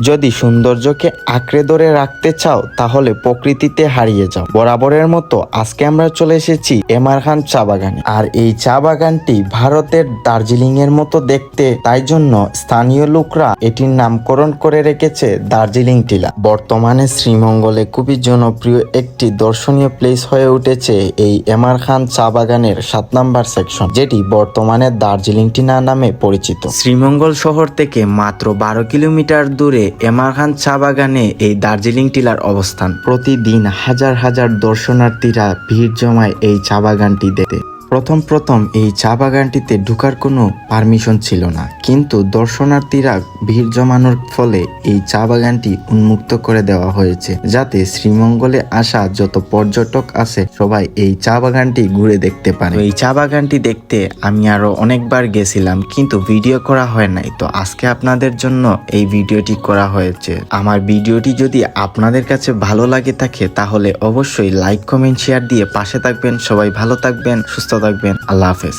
যদি সৌন্দর্যকে আঁকড়ে ধরে রাখতে চাও, তাহলে প্রকৃতিতে হারিয়ে যাও। বরাবরের মতো আজকে আমরা চলে এসেছি এমআর খান চা বাগানে। আর এই চা বাগানটি ভারতের দার্জিলিং এর মতো দেখতে, তাই জন্য স্থানীয় লোকরা এটির নামকরণ করে রেখেছে দার্জিলিং টিলা। বর্তমানে শ্রীমঙ্গলে খুবই জনপ্রিয় একটি দর্শনীয় প্লেস হয়ে উঠেছে এই এমআর খান চা বাগানের সাত নাম্বার সেকশন যেটি বর্তমানে দার্জিলিং টিলা নামে পরিচিত। শ্রীমঙ্গল শহর থেকে মাত্র বারো কিলোমিটার দূরে এমআর খান চা বাগানে এই দার্জিলিং টিলার অবস্থান। প্রতিদিন হাজার হাজার দর্শনার্থীরা ভিড় জমায় এই চা বাগানটি দেখতে। প্রথম প্রথম এই চা বাগানটিতে ঢুকার কোনো পারমিশন ছিল না। কিন্তু দর্শনার্থীরা ভিড় জমানোর ফলে এই চা বাগানটি উন্মুক্ত করে দেওয়া হয়েছে, যাতে শ্রীমঙ্গলে আসা যত পর্যটক আছে সবাই এই চা বাগানটি ঘুরে দেখতে পারে। এই চা বাগানটি দেখতে আমি আরও অনেকবার গেছিলাম, কিন্তু ভিডিও করা হয় নাই। তো আজকে আপনাদের জন্য এই ভিডিওটি করা হয়েছে। আমার ভিডিওটি যদি আপনাদের কাছে ভালো লাগে থাকে, তাহলে অবশ্যই লাইক কমেন্ট শেয়ার দিয়ে পাশে থাকবেন। সবাই ভালো থাকবেন, সুস্থ থাকবেন আল্লাহ হাফেজ